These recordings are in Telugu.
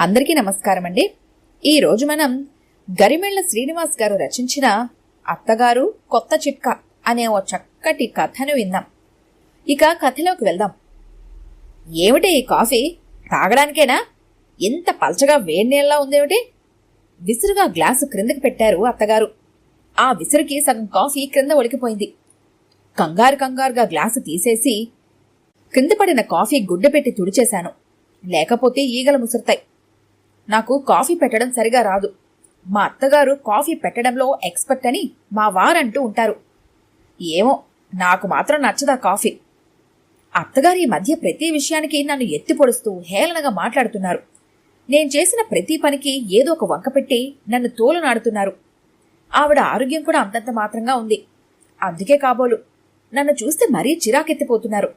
అందరికీ నమస్కారం అండి ఈరోజు మనం గరిమెళ్ళ శ్రీనివాస్ గారు రచించిన అత్తగారు కొత్త చిట్కా అనే ఓ చక్కటి కథను విందాం. ఇక కథలోకి వెళ్దాం. ఏమిటి ఈ కాఫీ? తాగడానికేనా? ఇంత పలచగా వేడి నీళ్ళలా ఉందేమిటి? విసురుగా గ్లాసు క్రిందకి పెట్టారు అత్తగారు. ఆ విసురుకి సగం కాఫీ క్రింద ఒలికిపోయింది కంగారు కంగారుగా గ్లాసు తీసేసి క్రింద పడిన కాఫీ గుడ్డ పెట్టి తుడిచేశాను. లేకపోతే ఈగలు ముసురుతాయి. నాకు కాఫీ పెట్టడం సరిగా రాదు. మా అత్తగారు కాఫీ పెట్టడంలో ఎక్స్పర్ట్ అని మా వారంటూ ఉంటారు. ఏమో నాకు మాత్రం నచ్చదా కాఫీ. అత్తగారు ఈ మధ్య ప్రతి విషయానికి నన్ను ఎత్తి పొడుస్తూ హేళనగా మాట్లాడుతున్నారు. నేను చేసిన ప్రతి పనికి ఏదో ఒక వంక పెట్టి నన్ను తోలునాడుతున్నారు. ఆవిడ ఆరోగ్యం కూడా అంతంత మాత్రంగా ఉంది. అందుకే కాబోలు నన్ను చూస్తే మరీ చిరాకెత్తిపోతున్నారు.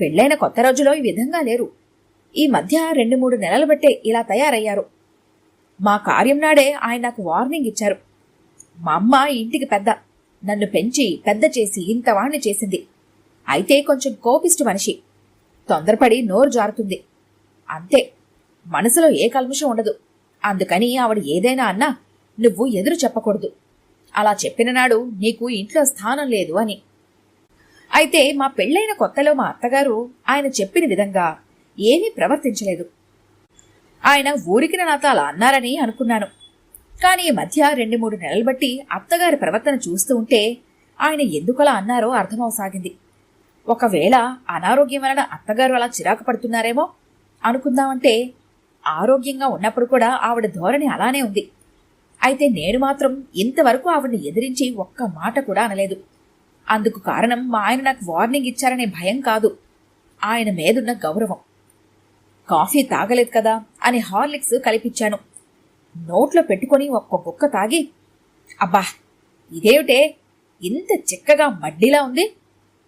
పెళ్ళైన కొత్త రోజులో ఈ విధంగా లేరు. ఈ మధ్య రెండు మూడు నెలలు బట్టే ఇలా తయారయ్యారు. మా కార్యం నాడే ఆయన నాకు వార్నింగ్ ఇచ్చారు. మా అమ్మ ఇంటికి పెద్ద నన్ను పెంచి పెద్ద చేసి ఇంతవాణ్ణి చేసింది. అయితే కొంచెం కోపిష్టి మనిషి. తొందరపడి నోరు జారుతుంది. అంతే మనసులో ఏ కల్మషం ఉండదు. అందుకని ఆవిడ ఏదైనా అన్నా నువ్వు ఎదురు చెప్పకూడదు. అలా చెప్పిన నాడు నీకు ఇంట్లో స్థానం లేదు అని. అయితే మా పెళ్ళైన కొత్తలో మా అత్తగారు ఆయన చెప్పిన విధంగా ఏమీ ప్రవర్తించలేదు. ఆయన ఊరికి నాతో అలా అన్నారని అనుకున్నాను. కానీ ఈ మధ్య రెండు మూడు నెలలు బట్టి అత్తగారి ప్రవర్తన చూస్తూ ఉంటే ఆయన ఎందుకలా అన్నారో అర్థమవసాగింది. ఒకవేళ అనారోగ్యం వలన అత్తగారు అలా చిరాకు పడుతున్నారేమో అనుకుందామంటే ఆరోగ్యంగా ఉన్నప్పుడు కూడా ఆవిడ ధోరణి అలానే ఉంది. అయితే నేను మాత్రం ఇంతవరకు ఆవిడని ఎదిరించి ఒక్క మాట కూడా అనలేదు. అందుకు కారణం మా ఆయన నాకు వార్నింగ్ ఇచ్చారనే భయం కాదు. ఆయన మీదున్న గౌరవం. కాఫీ తాగలేదు కదా అని హార్లిక్స్ కలిపిచ్చాను నోట్లో పెట్టుకొని ఒక్క కుక్క తాగి అబ్బా ఇదేమిటే? ఇంత చిక్కగా మడ్డీలా ఉంది?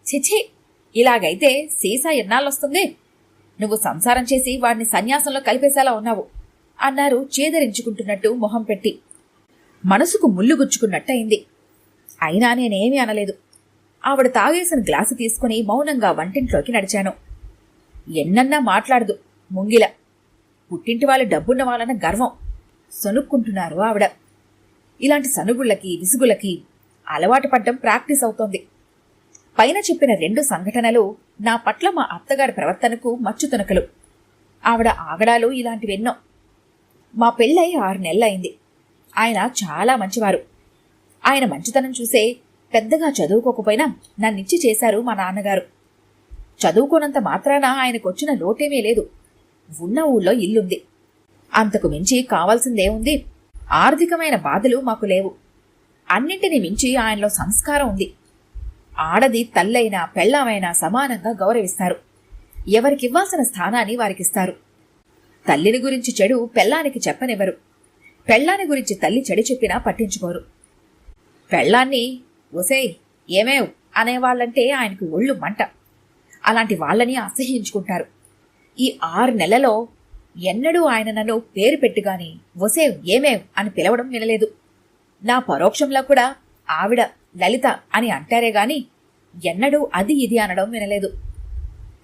చిచి ఇలాగైతే సీసా ఎన్నాళ్ళొస్తుంది? నువ్వు సంసారం చేసి వాడిని సన్యాసంలో కలిపేసేలా ఉన్నావు అన్నారు చేదరించుకుంటున్నట్టు మొహం పెట్టి. మనసుకు ముల్లుగుచ్చుకున్నట్టయింది అయినా నేనేమీ అనలేదు. ఆవిడ తాగేసిన గ్లాసు తీసుకుని మౌనంగా వంటింట్లోకి నడిచాను. ఎన్నన్నా మాట్లాడదు. ముంగిల. పుట్టింటి వాళ్ళ డబ్బున్న వాళ్ళన్న గర్వం. సనుక్కుంటున్నారు ఆవిడ. ఇలాంటి సనుగుళ్ళకి విసుగులకి అలవాటు పడ్డం ప్రాక్టీస్ అవుతోంది. పైన చెప్పిన రెండు సంఘటనలు నా పట్ల మా అత్తగారి ప్రవర్తనకు మచ్చుతునకలు ఆవిడ ఆగడాలు ఇలాంటివెన్నో మా పెళ్ళై ఆరు నెలలైంది ఆయన చాలా మంచివారు. ఆయన మంచితనం చూసే పెద్దగా చదువుకోకపోయినా నన్నిచ్చి చేశారు మా నాన్నగారు. చదువుకోనంత మాత్రాన ఆయనకొచ్చిన లోటేమీ లేదు. ఉన్న ఊళ్ళో ఇల్లుంది. అంతకు మించి కావాల్సిందేముంది? ఆర్థికమైన బాధలు మాకు లేవు. అన్నింటిని మించి ఆయనలో సంస్కారం ఉంది. ఆడది తల్లైనా పెళ్ళామైనా సమానంగా గౌరవిస్తారు. ఎవరికివ్వాల్సిన స్థానాన్ని వారికిస్తారు. తల్లిని గురించి చెడు పెళ్ళానికి చెప్పనివ్వరు. పెళ్ళాని గురించి తల్లి చెడు చెప్పినా పట్టించుకోరు. పెళ్ళాన్ని ఒసేయ్ ఏమేవ్ అనేవాళ్ళంటే ఆయనకు ఒళ్ళు మంట. అలాంటి వాళ్ళని అసహ్యించుకుంటారు. ఈ ఆరు నెలలో ఎన్నడూ ఆయన నన్ను పేరు పెట్టుగాని వసేవ్ ఏమేవ్ అని పిలవడం వినలేదు. నా పరోక్షంలో కూడా ఆవిడ లలిత అని అంటారే గాని ఎన్నడూ అది ఇది అనడం వినలేదు.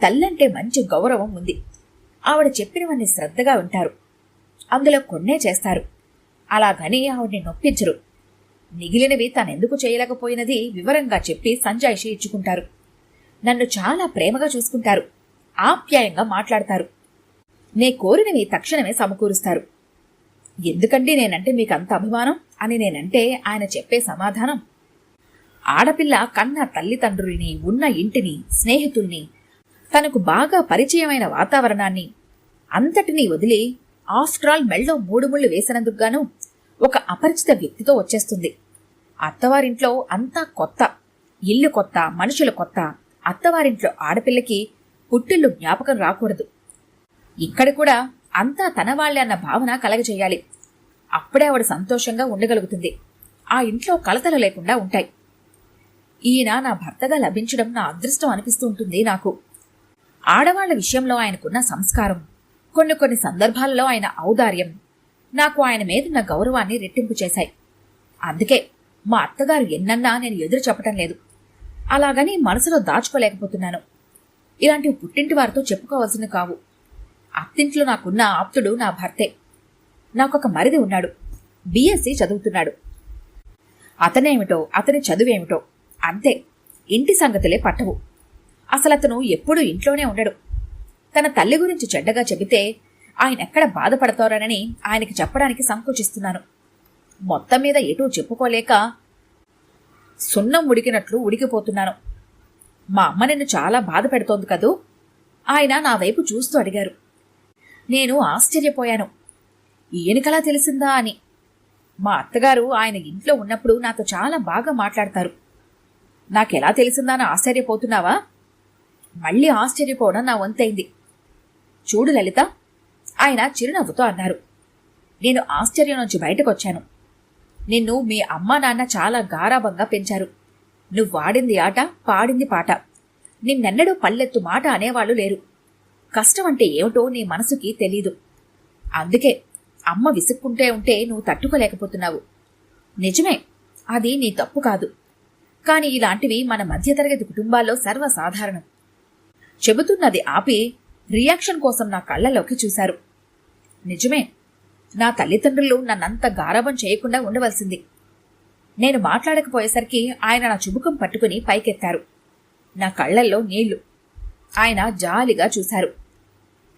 తల్లంటే మంచి గౌరవం ఉంది. ఆవిడ చెప్పినవన్నీ శ్రద్ధగా వింటారు. అందులో కొన్నే చేస్తారు. అలాగని ఆవిడ్ని నొప్పించరు. మిగిలినవి తనెందుకు చేయలేకపోయినది వివరంగా చెప్పి సంజాయిషి ఇచ్చుకుంటారు. నన్ను చాలా ప్రేమగా చూసుకుంటారు. ఆప్యాయంగా మాట్లాడతారు. నే కోరినవి తక్షణమే సమకూరుస్తారు. ఎందుకండి నేనంటే మీకు అంత అభిమానం? అని నేనంటే ఆయన చెప్పే సమాధానం. ఆడపిల్ల కన్న తల్లిదండ్రుల్ని ఉన్న ఇంటిని స్నేహితుల్ని తనకు బాగా పరిచయమైన వాతావరణాన్ని అంతటినీ వదిలి ఆఫ్టర్ ఆల్ మెళ్ళో మూడు ముళ్ళు వేసినందుకుగాను ఒక అపరిచిత వ్యక్తితో వచ్చేస్తుంది. అత్తవారింట్లో అంతా కొత్త. ఇల్లు కొత్త మనుషులు కొత్త. అత్తవారింట్లో ఆడపిల్లకి పుట్టిల్లు జ్ఞాపకం రాకూడదు. ఇక్కడ కూడా అంతా తన వాళ్ళే అన్న భావన కలగజేయాలి. అప్పుడే ఆవిడ సంతోషంగా ఉండగలుగుతుంది. ఆ ఇంట్లో కలతలు లేకుండా ఉంటాయి. ఈయన నా భర్తగా లభించడం నా అదృష్టం అనిపిస్తూ ఉంటుంది నాకు. ఆడవాళ్ళ విషయంలో ఆయనకున్న సంస్కారం కొన్ని కొన్ని సందర్భాలలో ఆయన ఔదార్యం నాకు ఆయన మీదున్న గౌరవాన్ని రెట్టింపు చేశాయి. అందుకే మా అత్తగారు ఎన్నన్నా నేను ఎదురు చెప్పటం లేదు. అలాగని మనసులో దాచుకోలేకపోతున్నాను. ఇలాంటివి పుట్టింటి వారితో చెప్పుకోవాల్సిన కావు. అత్తింట్లో నాకున్న ఆప్తుడు నా భర్తే. నాకొక మరిది ఉన్నాడు. బీఎస్సీ చదువుతున్నాడు. అతనేమిటో అతని చదువేమిటో అంతే. ఇంటి సంగతులే పట్టవు. అసలు అతను ఎప్పుడూ ఇంట్లోనే ఉండడు. తన తల్లి గురించి చెడ్డగా చెబితే ఆయన ఎక్కడ బాధపడతారనని ఆయనకి చెప్పడానికి సంకోచిస్తున్నాను. మొత్తం మీద ఎటూ చెప్పుకోలేక సున్నం ఉడికినట్లు ఉడికిపోతున్నాను. మా అమ్మ నిన్ను చాలా బాధ పెడుతోంది కదూ? ఆయన నా వైపు చూస్తూ అడిగారు. నేను ఆశ్చర్యపోయాను. ఈయనకలా తెలిసిందా అని. మా అత్తగారు ఆయన ఇంట్లో ఉన్నప్పుడు నాతో చాలా బాగా మాట్లాడతారు. నాకెలా తెలిసిందా అని ఆశ్చర్యపోతున్నావా? మళ్ళీ ఆశ్చర్యపోవడం నా వంతైంది. చూడు లలిత ఆయన చిరునవ్వుతో అన్నారు. నేను ఆశ్చర్యం నుంచి బయటకొచ్చాను. నిన్ను మీ అమ్మా నాన్న చాలా గారాభంగా పెంచారు. నువ్వు వాడింది ఆట పాడింది పాట. నిన్నెన్నడూ పల్లెత్తు మాట అనేవాళ్ళు లేరు. కష్టం అంటే ఏమిటో నీ మనసుకి తెలీదు. అందుకే అమ్మ విసుక్కుంటే ఉంటే నువ్వు తట్టుకోలేకపోతున్నావు. నిజమే అది నీ తప్పు కాదు. కాని ఇలాంటివి మన మధ్యతరగతి కుటుంబాల్లో సర్వసాధారణం. చెబుతున్నది ఆపి రియాక్షన్ కోసం నా కళ్ళలోకి చూశారు. నిజమే నా తల్లిదండ్రులు నన్నంత గారాబం చేయకుండా ఉండవలసింది. నేను మాట్లాడకపోయేసరికి ఆయన నా చుబుకం పట్టుకుని పైకెత్తారు. నా కళ్ళల్లో నీళ్ళు. ఆయన జాలిగా చూశారు.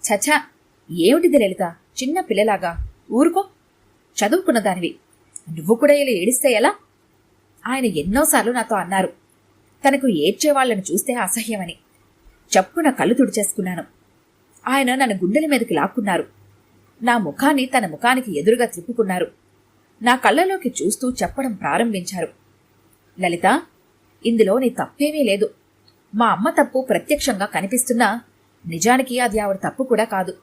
చచా ఏమిటిది లలిత? చిన్న పిల్లలాగా. ఊరుకో. చదువుకున్న దానివి. నువ్వు కూడా ఇలా ఏడిస్తే ఎలా? ఆయన ఎన్నోసార్లు నాతో అన్నారు. తనకు ఏడ్చేవాళ్ళను చూస్తే అసహ్యమని. చప్పున కళ్ళు తుడిచేసుకున్నాను. ఆయన నన్ను గుండెల మీదకి లాక్కున్నారు. నా ముఖాన్ని తన ముఖానికి ఎదురుగా తిప్పుకున్నారు. నా కళ్ళలోకి చూస్తూ చెప్పడం ప్రారంభించారు. లలిత ఇందులో నీ తప్పేమీ లేదు. మా అమ్మ తప్పు ప్రత్యక్షంగా కనిపిస్తున్నా నిజానికి అది ఆవిడ తప్పు కూడా కాదు.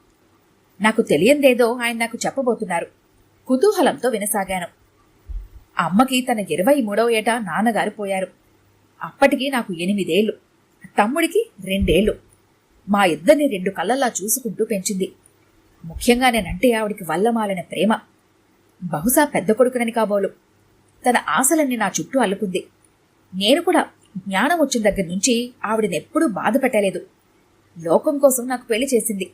నాకు తెలియందేదో ఆయన నాకు చెప్పబోతున్నారు. కుతూహలంతో వినసాగాను. అమ్మకి తన ఇరవై మూడవ ఏట నాన్నగారు పోయారు. అప్పటికి నాకు ఎనిమిదేళ్ళు తమ్ముడికి రెండేళ్ళు. మా ఇద్దరిని రెండు కళ్ళల్లా చూసుకుంటూ పెంచింది. ముఖ్యంగా నేనంటే ఆవిడికి వల్లమాలిన ప్రేమ. బహుశా పెద్ద కొడుకునని కాబోలు. తన ఆశలన్నీ నా చుట్టూ అల్లుకుంది. నేను కూడా జ్ఞానం వచ్చిన దగ్గర నుంచి ఆవిడనెప్పుడూ బాధ పెట్టలేదు. లోకం కోసం నాకు పెళ్ళి చేసింది.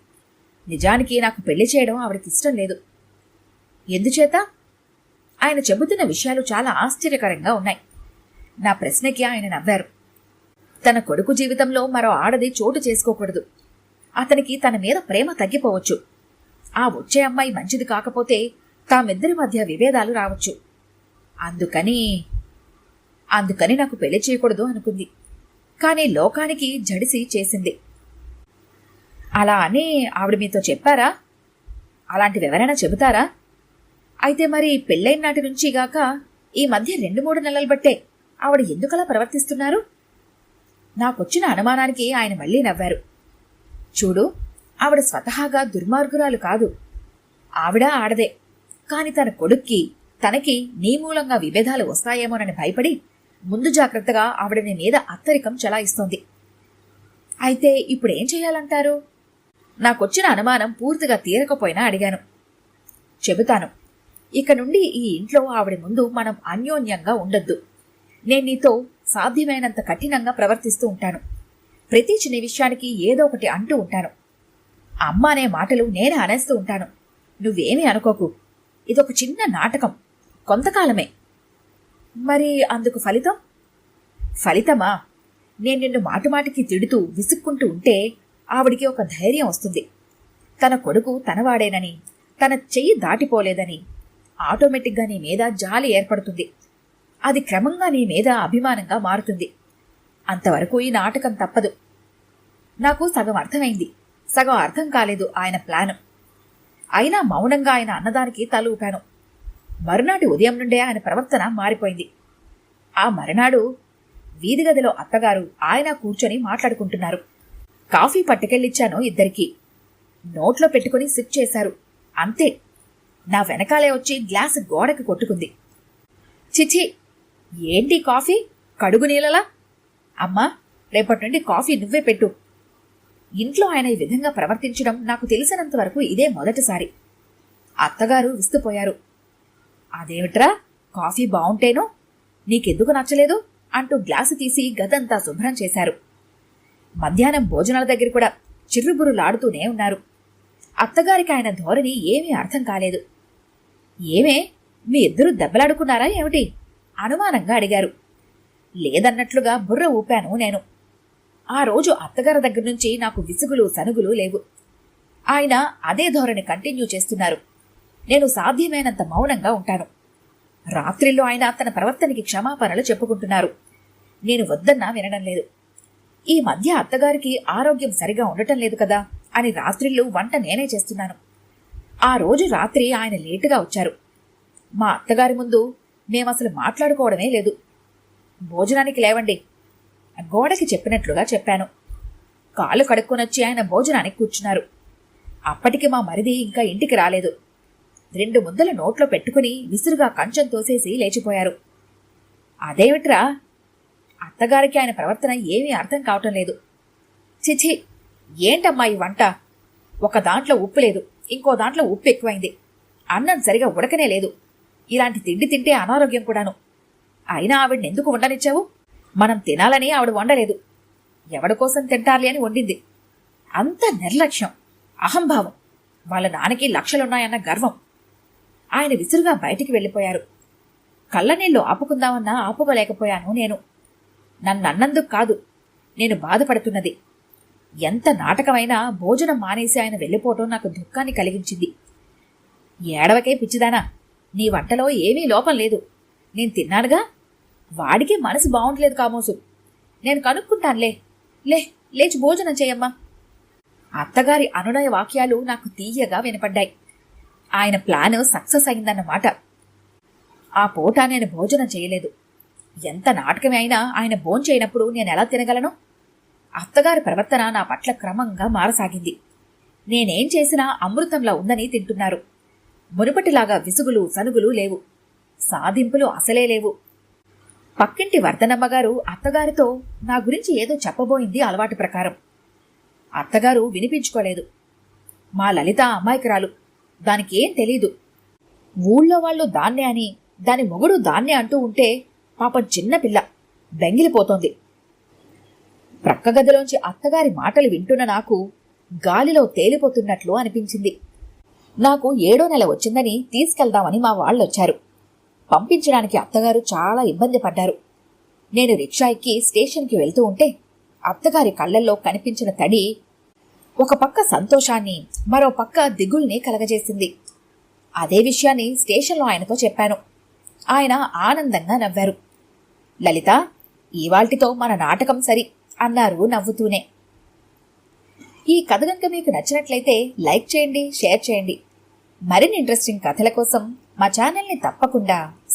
నిజానికి నాకు పెళ్ళి చేయడం ఆవిడకి ఇష్టం లేదు. ఎందుచేత? ఆయన చెబుతున్న విషయాలు చాలా ఆశ్చర్యకరంగా ఉన్నాయి. నా ప్రశ్నకి ఆయన నవ్వారు. తన కొడుకు జీవితంలో మరో ఆడది చోటు చేసుకోకూడదు. అతనికి తన మీద ప్రేమ తగ్గిపోవచ్చు. ఆ వచ్చే అమ్మాయి మంచిది కాకపోతే తామిద్దరి మధ్య విభేదాలు రావచ్చు. అందుకని అందుకని నాకు పెళ్ళి చేయకూడదు అనుకుంది. కానీ లోకానికి జడిసి చేసింది. అలా అని ఆవిడ మీతో చెప్పారా? అలాంటి వివరణ చెబుతారా? అయితే మరి పెళ్ళైన నాటి నుంచి గాక ఈ మధ్య రెండు మూడు నెలలు బట్టే ఆవిడ ఎందుకలా ప్రవర్తిస్తున్నారు? నాకొచ్చిన అనుమానానికి ఆయన మళ్ళీ నవ్వారు. చూడు ఆవిడ స్వతహాగా దుర్మార్గురాలు కాదు. ఆవిడ ఆడదే. కాని తన కొడుక్కి తనకి నీ మూలంగా విభేదాలు వస్తాయేమోనని భయపడి ముందు జాగ్రత్తగా ఆవిడని మీద అత్తరికం చలాయిస్తోంది. అయితే ఇప్పుడేం చేయాలంటారు? నాకొచ్చిన అనుమానం పూర్తిగా తీరకపోయినా అడిగాను. చెబుతాను. ఇక నుండి ఈ ఇంట్లో ఆవిడ ముందు మనం అన్యోన్యంగా ఉండొద్దు. నేను నీతో సాధ్యమైనంత కఠినంగా ప్రవర్తిస్తూ ఉంటాను. ప్రతి చిన్న విషయానికి ఏదో ఒకటి అంటూ ఉంటాను. అమ్మ అనే మాటలు నేను అనేస్తూ ఉంటాను. నువ్వేమీ అనుకోకు. ఇదొక చిన్న నాటకం. కొంతకాలమే. మరి అందుకు ఫలితం? ఫలితమా? నేను నిన్ను మాటుమాటికి తిడుతూ విసుక్కుంటూ ఉంటే ఆవిడికి ఒక ధైర్యం వస్తుంది. తన కొడుకు తనవాడేనని తన చెయ్యి దాటిపోలేదని ఆటోమేటిక్గా నీ మీద జాలి ఏర్పడుతుంది. అది క్రమంగా నీ మీద అభిమానంగా మారుతుంది. అంతవరకు ఈ నాటకం తప్పదు. నాకు సగం అర్థమైంది. సగం అర్థం కాలేదు ఆయన ప్లాను. అయినా మౌనంగా ఆయన అన్నదానికి తల ఊపాను. మరునాటి ఉదయం నుండే ఆయన ప్రవర్తన మారిపోయింది. ఆ మరునాడు వీధి గదిలో అత్తగారు ఆయన కూర్చొని మాట్లాడుకుంటున్నారు. కాఫీ పట్టుకెళ్ళిచ్చాను ఇద్దరికి. నోట్లో పెట్టుకుని సిప్ చేశారు. అంతే. నా వెనకాలే వచ్చి గ్లాస్ గోడకి కొట్టుకుంది. చిచి ఏంటి కాఫీ? కడుగు నీళ్ళలా? అమ్మా రేపటి నుండి కాఫీ నువ్వే పెట్టు. ఇంట్లో ఆయన ఈ విధంగా ప్రవర్తించడం నాకు తెలిసినంత వరకు ఇదే మొదటిసారి. అత్తగారు విస్తుపోయారు. అదేమిట్రా? కాఫీ బావుంటేను? నీకెందుకు నచ్చలేదు? అంటూ గ్లాసు తీసి గదంతా శుభ్రం చేశారు. మధ్యాహ్నం భోజనాల దగ్గర కూడా చిర్రుబురులాడుతూనే ఉన్నారు. అత్తగారికి ఆయన ధోరణి ఏమీ అర్థం కాలేదు. ఏమే? మీ ఇద్దరు దెబ్బలాడుకున్నారా ఏమిటి? అనుమానంగా అడిగారు. లేదన్నట్లుగా బుర్ర ఊపాను నేను. ఆ రోజు అత్తగారి దగ్గర నుంచి నాకు విసుగులు సనుగులు లేవు. ఆయన అదే ధోరణి కంటిన్యూ చేస్తున్నారు. నేను సాధ్యమైనంత మౌనంగా ఉంటాను. రాత్రిలో ఆయన తన ప్రవర్తనకి క్షమాపణలు చెప్పుకుంటున్నారు. నేను వద్దన్నా వినడం లేదు. ఈ మధ్య అత్తగారికి ఆరోగ్యం సరిగా ఉండటం లేదు కదా అని రాత్రిళ్ళు వంట నేనే చేస్తున్నాను. ఆ రోజు రాత్రి ఆయన లేటుగా వచ్చారు. మా అత్తగారి ముందు మేమసలు మాట్లాడుకోవడమే లేదు. భోజనానికి లేవండి. గోడకి చెప్పినట్లుగా చెప్పాను. కాలు కడుక్కొనొచ్చి ఆయన భోజనానికి కూర్చున్నారు. అప్పటికి మా మరిది ఇంకా ఇంటికి రాలేదు. రెండు ముందల నోట్లో పెట్టుకుని విసురుగా కంచం తోసేసి లేచిపోయారు. అదేమిట్రా? అత్తగారికి ఆయన ప్రవర్తన ఏమీ అర్థం కావటం లేదు. చిచి ఏంటమ్మా ఈ వంట? ఒక దాంట్లో ఉప్పు లేదు ఇంకో దాంట్లో ఉప్పు ఎక్కువైంది. అన్నం సరిగా ఉడకనే లేదు. ఇలాంటి తిండి తింటే అనారోగ్యం కూడాను. అయినా ఆవిడ్ని ఎందుకు ఉండనిచ్చావు? మనం తినాలని ఆవిడ వండలేదు. ఎవడి కోసం తింటాలి అని వండింది. అంత నిర్లక్ష్యం అహంభావం. వాళ్ళ నాన్నకి లక్షలున్నాయన్న గర్వం. ఆయన విసురుగా బయటికి వెళ్ళిపోయారు. కళ్ళనీళ్ళు ఆపుకుందామన్నా ఆపుకోలేకపోయాను నేను. నన్నన్నందుకు కాదు నేను బాధపడుతున్నది. ఎంత నాటకమైనా భోజనం మానేసి ఆయన వెళ్ళిపోవటం నాకు దుఃఖాన్ని కలిగించింది. ఏడవకే పిచ్చిదానా నీ వంటలో ఏమీ లోపం లేదు. నేను తిన్నానుగా? వాడికి మనసు బాగుండలేదు కామోసు. నేను కనుక్కుంటానులే. లే లేచి భోజనం చేయమ్మా. అత్తగారి అనునయ వాక్యాలు నాకు తీయగా వినపడ్డాయి. ఆయన ప్లాన్ సక్సెస్ అయిందన్నమాట. ఆ పూట నేను భోజనం చేయలేదు. ఎంత నాటకమే అయినా ఆయన భోంచేయనప్పుడు నేను ఎలా తినగలను? అత్తగారి ప్రవర్తన నా పట్ల క్రమంగా మారసాగింది. నేనేం చేసినా అమృతంలా ఉందని తింటున్నారు. మునుపటిలాగా విసుగులు సనుగులు లేవు. సాధింపులు అసలే లేవు. పక్కింటి వర్ధనమ్మగారు అత్తగారితో నా గురించి ఏదో చెప్పబోయింది అలవాటు ప్రకారం. అత్తగారు వినిపించుకోలేదు. మా లలిత అమాయకురాలు. దానికి ఏం తెలీదు. ఊళ్ళో వాళ్ళు దాన్నే అని దాని మొగుడు దాన్నే అంటూ ఉంటే పాపం చిన్నపిల్ల బెంగిలిపోతోంది. ప్రక్క గదిలోంచి అత్తగారి మాటలు వింటున్న నాకు గాలిలో తేలిపోతున్నట్లు అనిపించింది. నాకు ఏడో నెల వచ్చిందని తీసుకెళ్దామని మా వాళ్ళొచ్చారు. పంపించడానికి అత్తగారు చాలా ఇబ్బంది పడ్డారు. నేను రిక్షా ఎక్కి స్టేషన్కి వెళ్తూ ఉంటే అత్తగారి కళ్ళల్లో కనిపించిన తడి ఒక పక్క సంతోషాన్ని మరో పక్క దిగుల్ని కలగజేసింది. అదే విషయాన్ని స్టేషన్లో ఆయనతో చెప్పాను. ఆయన ఆనందంగా నవ్వారు. లలిత ఇవాల్టితో మన నాటకం సరి అన్నారు నవ్వుతూనే. ఈ కథ కనుక మీకు నచ్చినట్లయితే లైక్ చేయండి షేర్ చేయండి. మరిన్ని ఇంట్రెస్టింగ్ కథల కోసం మా ఛానల్ని తప్పకుండా